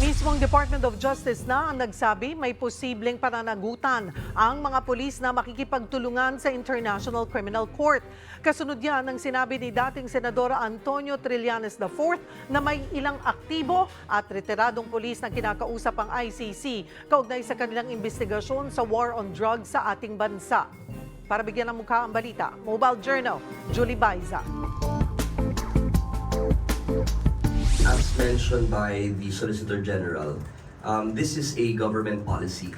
Mismong Department of Justice na ang nagsabi may posibleng pananagutan ang mga pulis na makikipagtulungan sa International Criminal Court. Kasunod yan ang sinabi ni dating Senadora Antonio Trillanes IV na may ilang aktibo at retiradong pulis na kinakausap ang ICC kaugnay sa kanilang investigasyon sa war on drugs sa ating bansa. Para bigyan ng mukha ang balita, Mobile Journal, Julie Baiza. As mentioned by the Solicitor General, um, this is a government policy.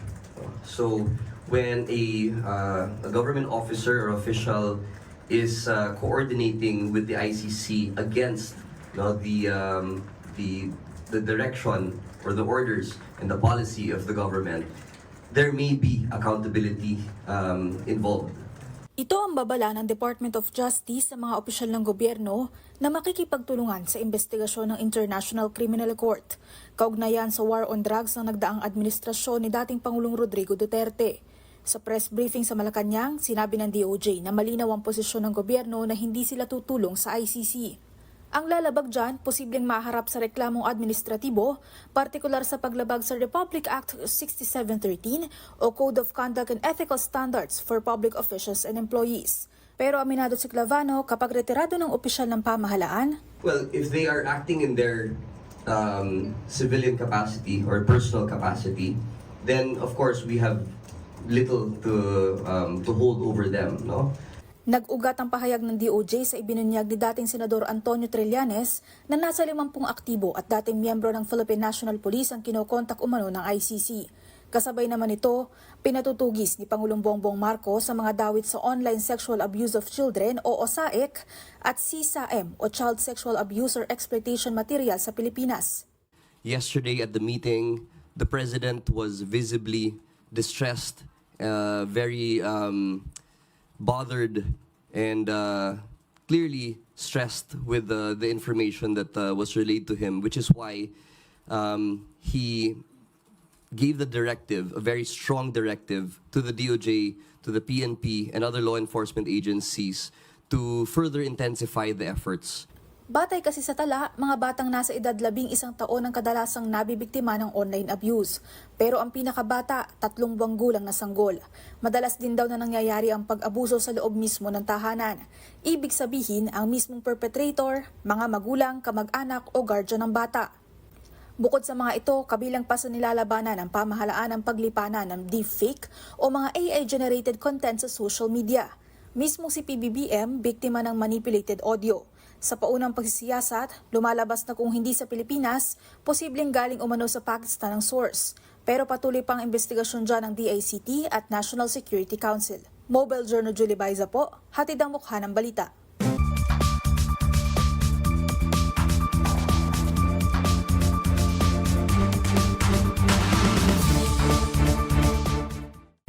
So when a, uh, a government officer or official is uh, coordinating with the ICC against no, the, um, the, the direction or the orders and the policy of the government, there may be accountability um, involved. Ito ang babala ng Department of Justice sa mga opisyal ng gobyerno na makikipagtulungan sa investigasyon ng International Criminal Court, kaugnayan sa war on drugs ng nagdaang administrasyon ni dating Pangulong Rodrigo Duterte. Sa press briefing sa Malacanang, sinabi ng DOJ na malinaw ang posisyon ng gobyerno na hindi sila tutulong sa ICC. Ang lalabag dyan, posibleng maharap sa reklamong administratibo, partikular sa paglabag sa Republic Act 6713 o Code of Conduct and Ethical Standards for Public Officials and Employees. Pero aminado si Clavano, kapag retirado ng opisyal ng pamahalaan, Well, if they are acting in their um, civilian capacity or personal capacity, then of course we have little to um, to hold over them, no? Nag-ugat ang pahayag ng DOJ sa ibinunyag ni dating Senador Antonio Trillanes na nasa 50 aktibo at dating miyembro ng Philippine National Police ang kinokontak umano ng ICC. Kasabay naman ito, pinatutugis ni Pangulong Bongbong Marcos sa mga dawit sa Online Sexual Abuse of Children o OSAIC at CSAM o Child Sexual Abuse or Exploitation Material sa Pilipinas. Yesterday at the meeting, the president was visibly distressed, uh, very um, bothered, and uh, clearly stressed with the, the information that uh, was relayed to him, which is why um, he gave the directive, a very strong directive, to the DOJ, to the PNP, and other law enforcement agencies to further intensify the efforts. Batay kasi sa tala, mga batang nasa edad labing isang taon ang kadalasang nabibiktima ng online abuse. Pero ang pinakabata, tatlong buwang gulang na sanggol. Madalas din daw na nangyayari ang pag-abuso sa loob mismo ng tahanan. Ibig sabihin, ang mismong perpetrator, mga magulang, kamag-anak o guardian ng bata. Bukod sa mga ito, kabilang pa sa nilalabanan ng pamahalaan ang paglipanan ng deepfake o mga AI-generated content sa social media. Mismo si PBBM, biktima ng manipulated audio. Sa paunang pagsisiyasat, lumalabas na kung hindi sa Pilipinas, posibleng galing umano sa Pakistan ang source. Pero patuloy pang investigasyon dyan ng DICT at National Security Council. Mobile Journal Julie Baiza po, hatid ang mukha ng balita.